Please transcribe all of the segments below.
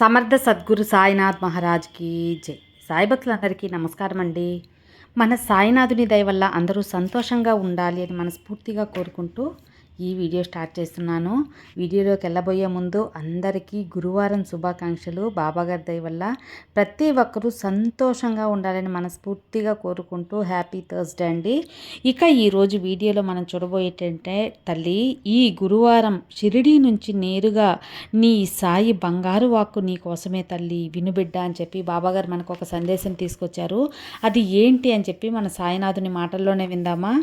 సమర్థ సద్గురు సాయినాథ్ మహారాజ్కి జై. సాయిభక్తులందరికీ నమస్కారం అండి. మన సాయినాథుని దయ వల్ల అందరూ సంతోషంగా ఉండాలి అని మనస్ఫూర్తిగా కోరుకుంటూ ఈ వీడియో స్టార్ట్ చేస్తున్నాను. వీడియోలోకి వెళ్ళబోయే ముందు అందరికీ గురువారం శుభాకాంక్షలు. బాబాగారి దయ వల్ల ప్రతి ఒక్కరూ సంతోషంగా ఉండాలని మనస్ఫూర్తిగా కోరుకుంటూ హ్యాపీ థర్స్డే అండి. ఇక ఈరోజు వీడియోలో మనం చూడబోయేటంటే తల్లి ఈ గురువారం షిరిడి నుంచి నేరుగా నీ సాయి బంగారు వాక్కు నీ కోసమే తల్లి వినుబిడ్డ అని చెప్పి బాబాగారు మనకు ఒక సందేశం తీసుకొచ్చారు. అది ఏంటి అని చెప్పి మన సాయినాథుని మాటల్లోనే విందామా?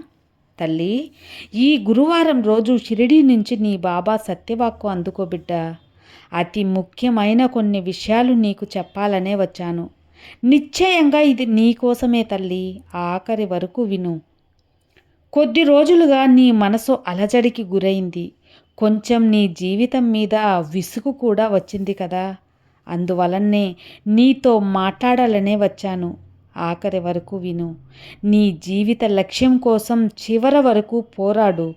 తల్లి ఈ గురువారం రోజు షిరిడి నుంచి నీ బాబా సత్యవాక్కు అందుకోబిడ్డ అతి ముఖ్యమైన కొన్ని విషయాలు నీకు చెప్పాలనే వచ్చాను. నిశ్చయంగా ఇది నీకోసమే తల్లి ఆఖరి వరకు విను. కొద్ది రోజులుగా నీ మనసు అలజడికి గురైంది. కొంచెం నీ జీవితం మీద విసుగు కూడా వచ్చింది కదా. అందువలనే నీతో మాట్లాడాలనే వచ్చాను. ఆఖరి వరకు విను. నీ జీవిత లక్ష్యం కోసం చివర వరకు పోరాడు.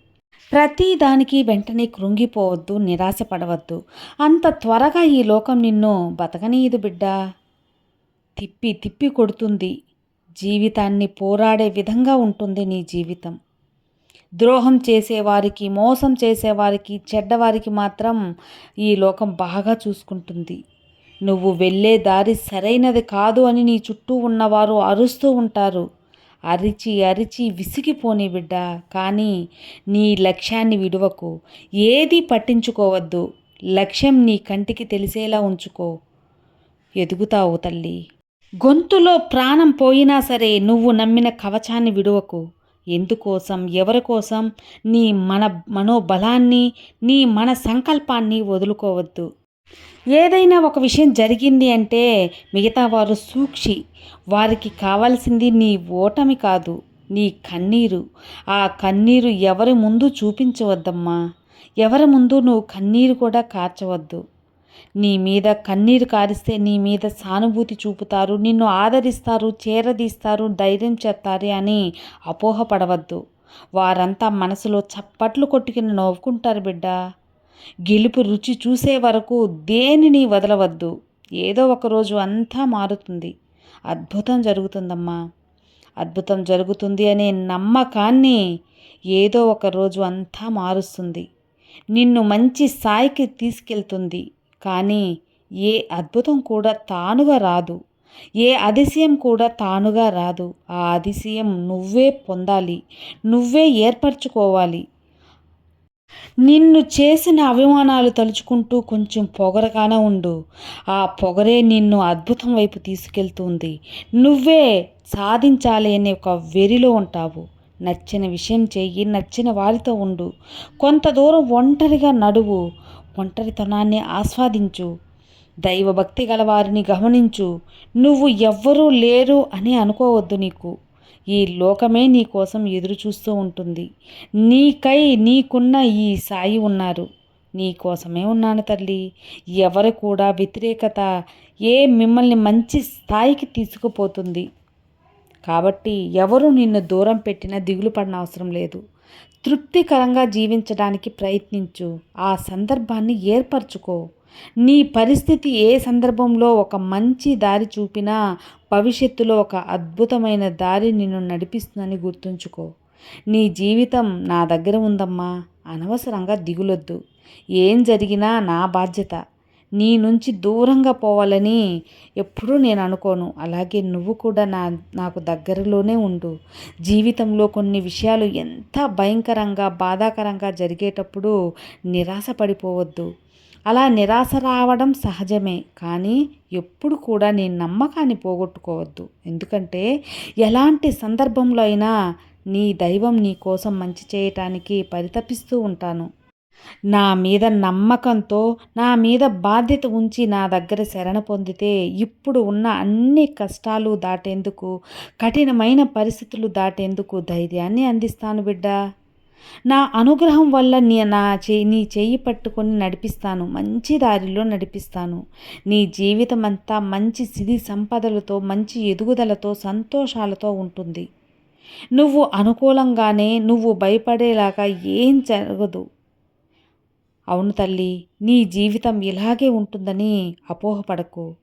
ప్రతి దానికి వెంటనే కృంగిపోవద్దు నిరాశపడవద్దు. అంత త్వరగా ఈ లోకం నిన్ను బతకనీయదు బిడ్డా. తిప్పి తిప్పి కొడుతుంది. జీవితాన్ని పోరాడే విధంగా ఉంటుంది నీ జీవితం. ద్రోహం చేసేవారికి మోసం చేసేవారికి చెడ్డవారికి మాత్రం ఈ లోకం బాగా చూసుకుంటుంది. నువ్వు వెళ్ళే దారి సరైనది కాదు అని నీ చుట్టూ ఉన్నవారు అరుస్తూ ఉంటారు. అరిచి అరిచి విసిగిపోని బిడ్డ కానీ నీ లక్ష్యాన్ని విడువకు. ఏది పట్టించుకోవద్దు. లక్ష్యం నీ కంటికి తెలిసేలా ఉంచుకో. ఎదుగుతావు తల్లి. గొంతులో ప్రాణం పోయినా సరే నువ్వు నమ్మిన కవచాన్ని విడువకు. ఎందుకోసం ఎవరి కోసం నీ మన మనోబలాన్ని నీ మన సంకల్పాన్ని వదులుకోవద్దు. ఏదైనా ఒక విషయం జరిగింది అంటే మిగతా వారు సూక్షి. వారికి కావాల్సింది నీ ఓటమి కాదు నీ కన్నీరు. ఆ కన్నీరు ఎవరి ముందు చూపించవద్దమ్మా. ఎవరి ముందు నువ్వు కన్నీరు కూడా కార్చవద్దు. నీ మీద కన్నీరు కారిస్తే నీ మీద సానుభూతి చూపుతారు నిన్ను ఆదరిస్తారు చేరదీస్తారు ధైర్యం చేస్తారు అని అపోహపడవద్దు. వారంతా మనసులో చప్పట్లు కొట్టుకుని నవ్వుకుంటారు బిడ్డ. గెలుపు రుచి చూసే వరకు దేనిని వదలవద్దు. ఏదో ఒకరోజు అంతా మారుతుంది. అద్భుతం జరుగుతుందమ్మా. అద్భుతం జరుగుతుంది అనే నమ్మకాన్ని ఏదో ఒక రోజు అంతా మారుస్తుంది. నిన్ను మంచి స్థాయికి తీసుకెళ్తుంది. కానీ ఏ అద్భుతం కూడా తానుగా రాదు. ఏ అతిశయం కూడా తానుగా రాదు. ఆ అతిశయం నువ్వే పొందాలి. నువ్వే ఏర్పరచుకోవాలి. నిన్ను చేసిన అభిమానాలు తలుచుకుంటూ కొంచెం పొగరగానే ఉండు. ఆ పొగరే నిన్ను అద్భుతం వైపు తీసుకెళ్తుంది. నువ్వే సాధించాలి అనే ఒక వెరిలో ఉంటావు. నచ్చిన విషయం చెయ్యి నచ్చిన వారితో ఉండు. కొంత దూరం ఒంటరిగా నడువు. ఒంటరితనాన్ని ఆస్వాదించు. దైవభక్తి గల వారిని గమనించు. నువ్వు ఎవ్వరూ లేరు అని అనుకోవద్దు నీకు. ఈ లోకమే నీ కోసం ఎదురు చూస్తూ ఉంటుంది నీకై నీకున్న ఈ సాయి ఉన్నారు. నీ కోసమే ఉన్నాను తల్లి. ఎవరు కూడా వ్యతిరేకత ఏ మిమ్మల్ని మంచి స్థాయికి తీసుకుపోతుంది. కాబట్టి ఎవరు నిన్ను దూరం పెట్టినా దిగులు పడిన అవసరం లేదు. తృప్తికరంగా జీవించడానికి ప్రయత్నించు. ఆ సందర్భాన్ని ఏర్పరచుకో. నీ పరిస్థితి ఏ సందర్భంలో ఒక మంచి దారి చూపినా భవిష్యత్తులో ఒక అద్భుతమైన దారి నిన్ను నడిపిస్తుందని గుర్తుంచుకో. నీ జీవితం నా దగ్గర ఉందమ్మా. అనవసరంగా దిగులొద్దు. ఏం జరిగినా నా బాధ్యత. నీ నుంచి దూరంగా పోవాలని ఎప్పుడూ నేను అనుకోను. అలాగే నువ్వు కూడా నా నాకు దగ్గరలోనే ఉండు. జీవితంలో కొన్ని విషయాలు ఎంత భయంకరంగా బాధాకరంగా జరిగేటప్పుడు నిరాశ పడిపోవద్దు అలా నిరాశ రావడం సహజమే కానీ ఎప్పుడు కూడా నీ నమ్మకాన్ని పోగొట్టుకోవద్దు. ఎందుకంటే ఎలాంటి సందర్భంలో అయినా నీ దైవం నీ కోసం మంచి చేయటానికి పరితపిస్తూ ఉంటాను. నా మీద నమ్మకంతో నా మీద బాధ్యత ఉంచి నా దగ్గర శరణ పొందితే ఇప్పుడు ఉన్న అన్ని కష్టాలు దాటేందుకు కఠినమైన పరిస్థితులు దాటేందుకు ధైర్యాన్ని అందిస్తాను బిడ్డ. నా అనుగ్రహం వల్ల నీ నా చేయి నీ చేయి పట్టుకొని నడిపిస్తాను మంచి దారిలో నడిపిస్తాను. నీ జీవితం అంతా మంచి సిరి సంపదలతో మంచి ఎదుగుదలతో సంతోషాలతో ఉంటుంది. నువ్వు అనుకూలంగానే నువ్వు భయపడేలాగా ఏం జరగదు. అవును తల్లి నీ జీవితం ఇలాగే ఉంటుందని అపోహపడకు.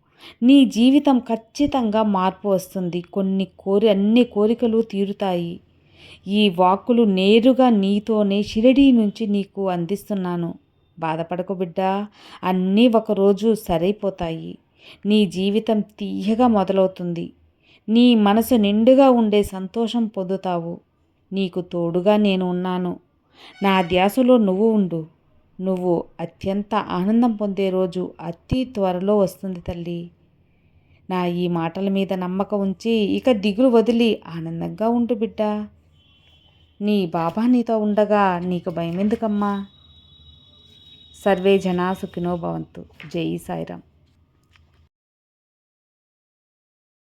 నీ జీవితం ఖచ్చితంగా మార్పు వస్తుంది. కొన్ని కోరి అన్ని కోరికలు తీరుతాయి. ఈ వాక్కులు నేరుగా నీతోనే షిరిడీ నుంచి నీకు అందిస్తున్నాను. బాధపడకు బిడ్డా అన్నీ ఒకరోజు సరైపోతాయి. నీ జీవితం తీయగా మొదలవుతుంది. నీ మనసు నిండుగా ఉండే సంతోషం పొందుతావు. నీకు తోడుగా నేను ఉన్నాను. నా ధ్యాసలో నువ్వు ఉండు. నువ్వు అత్యంత ఆనందం పొందే రోజు అతి త్వరలో వస్తుంది తల్లి. నా ఈ మాటల మీద నమ్మకం ఉంచి ఇక దిగులు వదిలి ఆనందంగా ఉండు బిడ్డా. నీ బాబా నీతో ఉండగా నీకు భయం ఎందుకమ్మా సర్వే జనా సుఖినో భవంతు. జై సాయిరామ్.